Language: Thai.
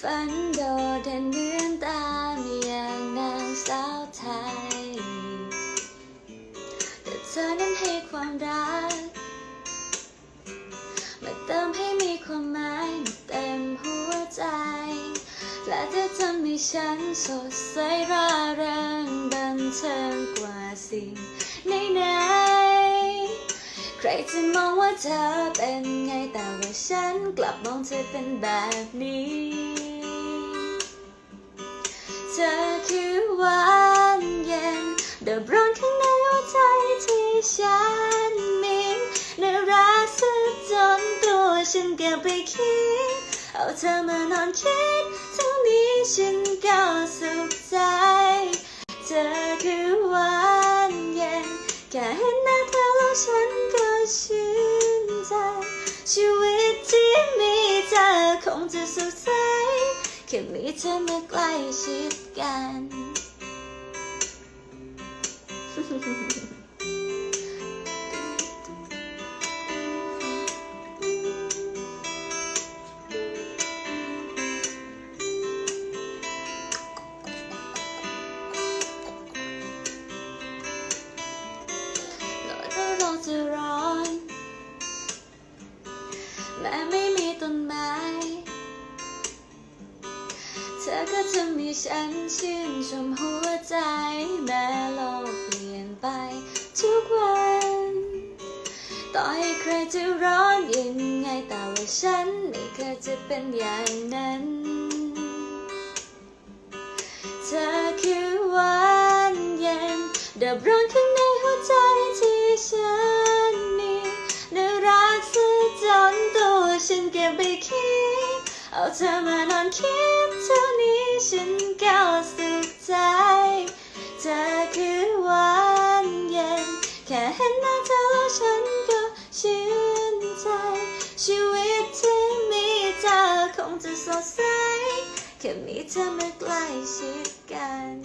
ฝันโดดเด่นเหมือนตามอย่างนางสาวไทย แต่เธอนั้นให้ความรัก มาเติมให้มีความหมายมาเต็มหัวใจ และเธอทำให้ฉันสดใสร่าเริงบันเทิงกว่าสิ่งไหนๆใค รจะมองว่าเธอเป็นไงแต่ว่าฉันกลับมองเธอเป็นแบบนี้ เธอคือหวานเย็นเดือบร้อนข้างในหัวใจที่ฉันมีน่ารักซะจนตัวฉันเก็บไปคิด เอาเธอมานอนคิดเท่านี้ฉันก็สุขใจ เธอคือหวานเย็นแค่เห็นหน้าเธอแล้วฉันก็ ชื่นใจ ชีวิตที่มีเธอคงจะสุขใสแค่มีเธอมาใกล้ชิดกัน แม้ไม่มีต้นไม้ เธอก็จะมีฉันชื่นชมหัวใจ แม้โลกเปลี่ยนไปทุกวัน ต่อให้ใครจะร้อนยังไงแต่ว่าฉันไม่เคยจะเป็นอย่างนั้น เธอคือหวานเย็นดับร้อนข้างในหัวใจที่ฉัน เธอมานอนคิดเท่านี้ฉันก็สุขใจ เธอคือวานเย็น แค่เห็นหน้าเธอแล้วฉันก็ชื่นใจ ชีวิตที่มีเธอคงจะสดใสแค่มีเธอมาใกล้ชิดกัน